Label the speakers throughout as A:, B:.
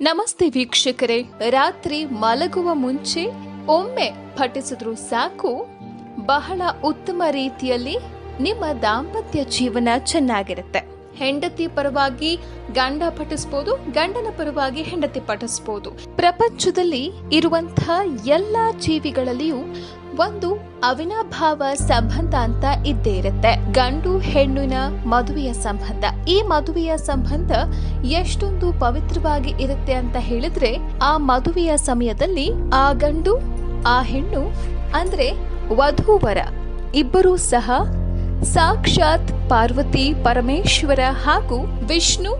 A: ನಮಸ್ತೆ ವೀಕ್ಷಕರೇ, ರಾತ್ರಿ ಮಲಗುವ ಮುಂಚೆ ಒಮ್ಮೆ ಪಠಿಸಿದ್ರು ಸಾಕು. ಬಹಳ ಉತ್ತಮ ರೀತಿಯಲ್ಲಿ ನಿಮ್ಮ ದಾಂಪತ್ಯ ಜೀವನ ಚೆನ್ನಾಗಿರುತ್ತೆ. ಹೆಂಡತಿ ಪರವಾಗಿ ಗಂಡ ಪಠಿಸ್ಬೋದು, ಗಂಡನ ಪರವಾಗಿ ಹೆಂಡತಿ ಪಠಿಸ್ಬೋದು. ಪ್ರಪಂಚದಲ್ಲಿ ಇರುವಂತಹ ಎಲ್ಲ ಜೀವಿಗಳಲ್ಲಿಯೂ ಒಂದು ಅವಿನಾಭಾವ ಸಂಬಂಧ ಅಂತ ಇದ್ದೇ ಇರುತ್ತೆ. ಗಂಡು ಹೆಣ್ಣಿನ ಮದುವೆಯ ಸಂಬಂಧ. ಈ ಮದುವೆಯ ಸಂಬಂಧ ಎಷ್ಟೊಂದು ಪವಿತ್ರವಾಗಿ ಇರುತ್ತೆ ಅಂತ ಹೇಳಿದ್ರೆ, ಆ ಮದುವೆಯ ಸಮಯದಲ್ಲಿ ಆ ಗಂಡು, ಆ ಹೆಣ್ಣು, ಅಂದ್ರೆ ವಧುವರ ಇಬ್ಬರೂ ಸಹ ಸಾಕ್ಷಾತ್ ಪಾರ್ವತಿ, ಪರಮೇಶ್ವರ ಹಾಗೂ ವಿಷ್ಣು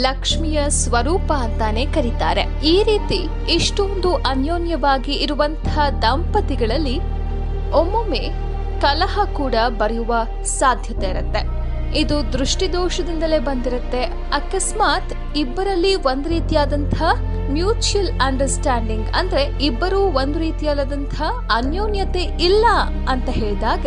A: ಲಕ್ಷ್ಮಿಯ ಸ್ವರೂಪ ಅಂತಾನೆ ಕರೀತಾರೆ. ಈ ರೀತಿ ಇಷ್ಟೊಂದು ಅನ್ಯೋನ್ಯವಾಗಿ ಇರುವಂತಹ ದಂಪತಿಗಳಲ್ಲಿ ಒಮ್ಮೊಮ್ಮೆ ಕಲಹ ಕೂಡ ಬರೆಯುವ ಸಾಧ್ಯತೆ ಇರುತ್ತೆ. ಇದು ದೃಷ್ಟಿದೋಷದಿಂದಲೇ ಬಂದಿರುತ್ತೆ. ಅಕಸ್ಮಾತ್ ಇಬ್ಬರಲ್ಲಿ ಒಂದು ರೀತಿಯಾದಂತಹ ಮ್ಯೂಚುವಲ್ ಅಂಡರ್ಸ್ಟ್ಯಾಂಡಿಂಗ್ ಅಂದ್ರೆ ಇಬ್ಬರೂ ಒಂದು ರೀತಿಯಾದಂತಹ ಅನ್ಯೋನ್ಯತೆ ಇಲ್ಲ ಅಂತ ಹೇಳಿದಾಗ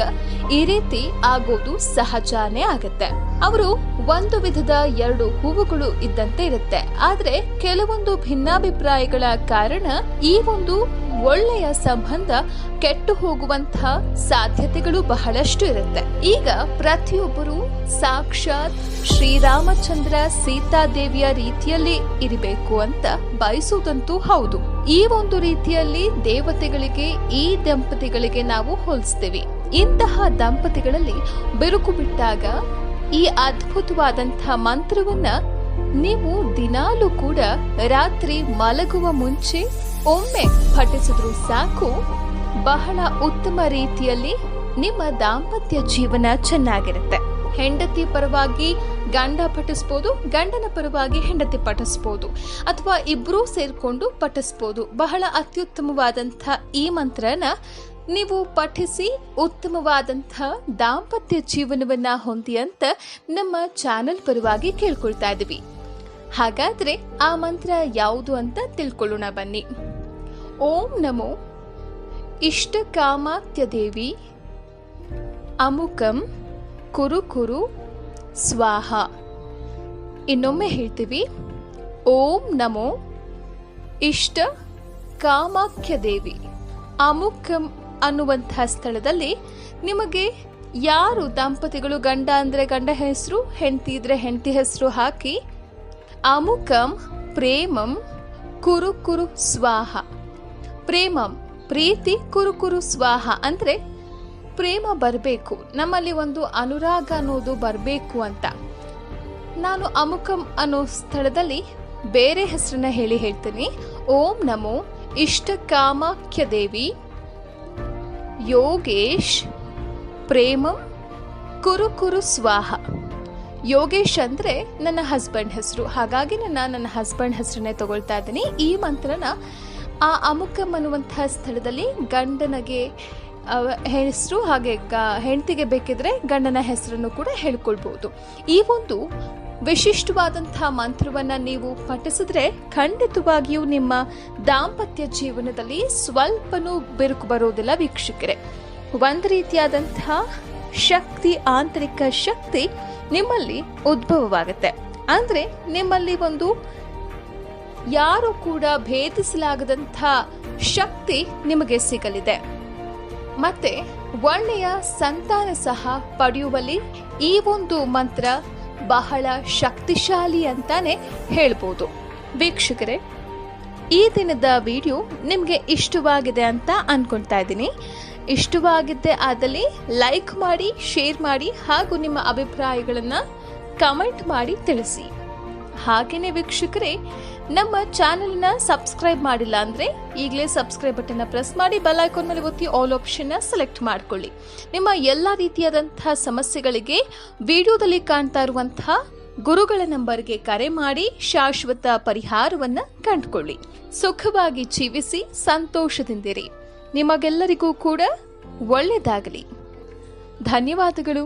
A: ಈ ರೀತಿ ಆಗೋದು ಸಹಜಾನೇ ಆಗತ್ತೆ. ಅವರು ಒಂದು ವಿಧದ ಎರಡು ಹೂವುಗಳು ಇದ್ದಂತೆ ಇರುತ್ತೆ. ಆದ್ರೆ ಕೆಲವೊಂದು ಭಿನ್ನಾಭಿಪ್ರಾಯಗಳ ಕಾರಣ ಈ ಒಂದು ಒಳ್ಳೆಯ ಸಂಬಂಧ ಕೆಟ್ಟು ಹೋಗುವಂತಹ ಸಾಧ್ಯತೆಗಳು ಬಹಳಷ್ಟು ಇರುತ್ತೆ. ಈಗ ಪ್ರತಿಯೊಬ್ಬರು ಸಾಕ್ಷಾತ್ ಶ್ರೀರಾಮಚಂದ್ರ ಸೀತಾದೇವಿಯ ರೀತಿಯಲ್ಲಿ ಇರಬೇಕು ಅಂತ ಬಯಸುವುದಂತೂ ಹೌದು. ಈ ಒಂದು ರೀತಿಯಲ್ಲಿ ದೇವತೆಗಳಿಗೆ, ಈ ದಂಪತಿಗಳಿಗೆ ನಾವು ಹೋಲಿಸ್ತೇವೆ. ಇಂತಹ ದಂಪತಿಗಳಲ್ಲಿ ಬಿರುಕು ಬಿಟ್ಟಾಗ ಈ ಅದ್ಭುತವಾದಂತಹ ಮಂತ್ರವನ್ನ ನೀವು ದಿನಾಲೂ ಕೂಡ ರಾತ್ರಿ ಮಲಗುವ ಮುಂಚೆ ಒಮ್ಮೆ ಪಠಿಸಿದ್ರು ಸಾಕು. ಬಹಳ ಉತ್ತಮ ರೀತಿಯಲ್ಲಿ ನಿಮ್ಮ ದಾಂಪತ್ಯ ಜೀವನ ಚೆನ್ನಾಗಿರುತ್ತೆ. ಹೆಂಡತಿ ಪರವಾಗಿ ಗಂಡ ಪಠಿಸ್ಬೋದು, ಗಂಡನ ಪರವಾಗಿ ಹೆಂಡತಿ ಪಠಿಸ್ಬೋದು ಅಥವಾ ಇಬ್ಬರೂ ಸೇರಿಕೊಂಡು ಪಠಿಸ್ಬೋದು. ಬಹಳ ಅತ್ಯುತ್ತಮವಾದಂಥ ಈ ಮಂತ್ರನ ನೀವು ಪಠಿಸಿ ಉತ್ತಮವಾದಂಥ ದಾಂಪತ್ಯ ಜೀವನವನ್ನು ಹೊಂದಿ ಅಂತ ನಮ್ಮ ಚಾನೆಲ್ ಪರವಾಗಿ ಕೇಳ್ಕೊಳ್ತಾ ಇದ್ವಿ ಹಾಗಾದರೆ ಆ ಮಂತ್ರ ಯಾವುದು ಅಂತ ತಿಳ್ಕೊಳ್ಳೋಣ ಬನ್ನಿ. ಓಂ ನಮೋ ಇಷ್ಟಕಾಮಾತ್ಯ ದೇವಿ ಅಮುಕಂ ಕುರು ಕುರು, ಸ್ವಾಹ. ಇನ್ನೊಮ್ಮೆ ಹೇಳ್ತೀವಿ, ಓಂ ನಮೋ ಇಷ್ಟ ಕಾಮಾಖ್ಯ ದೇವಿ. ಅಮುಕಂ ಅನ್ನುವಂತಹ ಸ್ಥಳದಲ್ಲಿ ನಿಮಗೆ ಯಾರು ದಂಪತಿಗಳು ಗಂಡ ಅಂದ್ರೆ ಗಂಡ ಹೆಸರು, ಹೆಂಡತಿ ಇದ್ರೆ ಹೆಂಡತಿ ಹೆಸರು ಹಾಕಿ ಅಮುಖಂ ಪ್ರೇಮಂ ಕುರುಕುರು ಕುರು ಸ್ವಾಹ. ಪ್ರೇಮಂ ಪ್ರೀತಿ ಕುರುಕುರು ಕುರು ಸ್ವಾಹ ಅಂದ್ರೆ ಪ್ರೇಮ ಬರಬೇಕು, ನಮ್ಮಲ್ಲಿ ಒಂದು ಅನುರಾಗ ಅನ್ನೋದು ಬರಬೇಕು ಅಂತ. ನಾನು ಅಮುಕಂ ಅನ್ನೋ ಸ್ಥಳದಲ್ಲಿ ಬೇರೆ ಹೆಸರನ್ನ ಹೇಳಿ ಹೇಳ್ತೀನಿ. ಓಂ ನಮೋ ಇಷ್ಟ ಕಾಮಾಖ್ಯ ದೇವಿ. ಯೋಗೇಶ್ ಪ್ರೇಮಂ ಕುರು ಕುರು ಸ್ವಾಹ. ಯೋಗೇಶ್ ಅಂದ್ರೆ ನನ್ನ ಹಸ್ಬೆಂಡ್ ಹೆಸರು. ಹಾಗಾಗಿ ನನ್ನ ನನ್ನ ಹಸ್ಬೆಂಡ್ ಹೆಸರನ್ನೇ ತಗೊಳ್ತಾ ಇದ್ದೀನಿ. ಈ ಮಂತ್ರನ ಆ ಅಮುಕಂ ಅನ್ನುವಂತಹ ಸ್ಥಳದಲ್ಲಿ ಗಂಡನಿಗೆ ಹೆಸರು ಹಾಗೆ ಗ, ಹೆಂಡತಿಗೆ ಬೇಕಿದ್ರೆ ಗಂಡನ ಹೆಸರನ್ನು ಕೂಡ ಹೇಳ್ಕೊಳ್ಬಹುದು. ಈ ಒಂದು ವಿಶಿಷ್ಟವಾದಂತಹ ಮಂತ್ರವನ್ನ ನೀವು ಪಠಿಸಿದ್ರೆ ಖಂಡಿತವಾಗಿಯೂ ನಿಮ್ಮ ದಾಂಪತ್ಯ ಜೀವನದಲ್ಲಿ ಸ್ವಲ್ಪನೂ ಬಿರುಕು ಬರೋದಿಲ್ಲ ವೀಕ್ಷಕರೆ. ಒಂದು ರೀತಿಯಾದಂತಹ ಶಕ್ತಿ, ಆಂತರಿಕ ಶಕ್ತಿ ನಿಮ್ಮಲ್ಲಿ ಉದ್ಭವವಾಗುತ್ತೆ. ಅಂದ್ರೆ ನಿಮ್ಮಲ್ಲಿ ಒಂದು ಯಾರು ಕೂಡ ಭೇದಿಸಲಾಗದಂಥ ಶಕ್ತಿ ನಿಮಗೆ ಸಿಗಲಿದೆ. ಮತ್ತೆ ಒಳ್ಳೆಯ ಸಂತಾನ ಸಹ ಪಡೆಯುವಲ್ಲಿ ಈ ಒಂದು ಮಂತ್ರ ಬಹಳ ಶಕ್ತಿಶಾಲಿ ಅಂತಾನೆ ಹೇಳ್ಬೋದು. ವೀಕ್ಷಕರೇ, ಈ ದಿನದ ವಿಡಿಯೋ ನಿಮಗೆ ಇಷ್ಟವಾಗಿದೆ ಅಂತ ಅಂದ್ಕೊಳ್ತಾ ಇದ್ದೀನಿ. ಇಷ್ಟವಾಗಿದ್ದೆ ಆದಲ್ಲಿ ಲೈಕ್ ಮಾಡಿ, ಶೇರ್ ಮಾಡಿ ಹಾಗೂ ನಿಮ್ಮ ಅಭಿಪ್ರಾಯಗಳನ್ನು ಕಮೆಂಟ್ ಮಾಡಿ ತಿಳಿಸಿ. ಹಾಗೆಯೇ ವೀಕ್ಷಕರೇ, ನಮ್ಮ ಚಾನೆಲ್ನ ಸಬ್ಸ್ಕ್ರೈಬ್ ಮಾಡಿಲ್ಲ ಅಂದರೆ ಈಗಲೇ ಸಬ್ಸ್ಕ್ರೈಬ್ ಬಟನ್ನ ಪ್ರೆಸ್ ಮಾಡಿ ಬೆಲ್ ಐಕಾನ್ ಮೇಲೆ ಒತ್ತಿ ಆಲ್ ಆಪ್ಷನ್ನ ಸೆಲೆಕ್ಟ್ ಮಾಡ್ಕೊಳ್ಳಿ. ನಿಮ್ಮ ಎಲ್ಲ ರೀತಿಯಾದಂತಹ ಸಮಸ್ಯೆಗಳಿಗೆ ವಿಡಿಯೋದಲ್ಲಿ ಕಾಣ್ತಾ ಇರುವಂತಹ ಗುರುಗಳ ನಂಬರ್ಗೆ ಕರೆ ಮಾಡಿ, ಶಾಶ್ವತ ಪರಿಹಾರವನ್ನ ಕಂಡುಕೊಳ್ಳಿ. ಸುಖವಾಗಿ ಜೀವಿಸಿ, ಸಂತೋಷದಿಂದಿರಿ. ನಿಮಗೆಲ್ಲರಿಗೂ ಕೂಡ ಒಳ್ಳೆಯದಾಗಲಿ. ಧನ್ಯವಾದಗಳು.